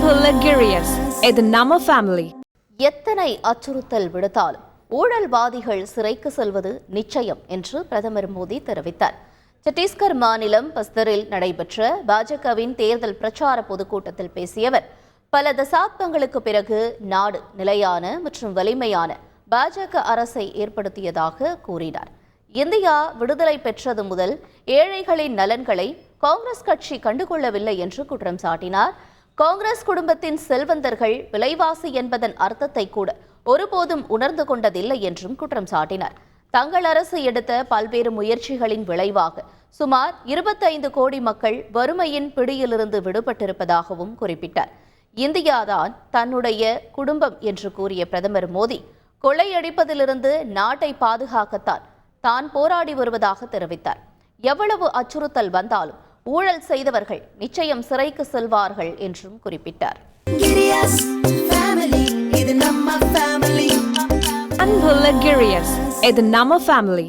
இது நம்ம ஃபேமிலி எத்தனை அச்சுறுத்தல் விடுத்தாலும் ஊழல்வாதிகள் சிறைக்கு செல்வது நிச்சயம் என்று பிரதமர் மோடி தெரிவித்தார். சத்தீஸ்கர் மாநிலம் பஸ்தரில் நடைபெற்ற பாஜகவின் தேர்தல் பிரச்சார பொதுக்கூட்டத்தில் பேசிய அவர் பல தசாப்தங்களுக்கு பிறகு நாடு நிலையான மற்றும் வலிமையான பாஜக அரசை ஏற்படுத்தியதாக கூறினார். இந்தியா விடுதலை பெற்றது முதல் ஏழைகளின் நலன்களை காங்கிரஸ் கட்சி கண்டுகொள்ளவில்லை என்று குற்றம் சாட்டினார். காங்கிரஸ் குடும்பத்தின் செல்வந்தர்கள் விலைவாசி என்பதன் அர்த்தத்தை கூட ஒருபோதும் உணர்ந்து கொண்டதில்லை என்றும் குற்றம் சாட்டினார். தங்கள் அரசு எடுத்த பல்வேறு முயற்சிகளின் விளைவாக சுமார் இருபத்தைந்து கோடி மக்கள் வறுமையின் பிடியிலிருந்து விடுபட்டிருப்பதாகவும் குறிப்பிட்டார். இந்தியாதான் தன்னுடைய குடும்பம் என்று கூறிய பிரதமர் மோடி கொள்ளையடிப்பதிலிருந்து நாட்டை பாதுகாக்கத்தான் தான் போராடி வருவதாக தெரிவித்தார். எவ்வளவு அச்சுறுத்தல் வந்தாலும் ஊழல் செய்தவர்கள் நிச்சயம் சிறைக்கு செல்வார்கள் என்றும் குறிப்பிட்டார். அன்புள்ள கிரியஸ் இது நம்ம ஃபேமிலி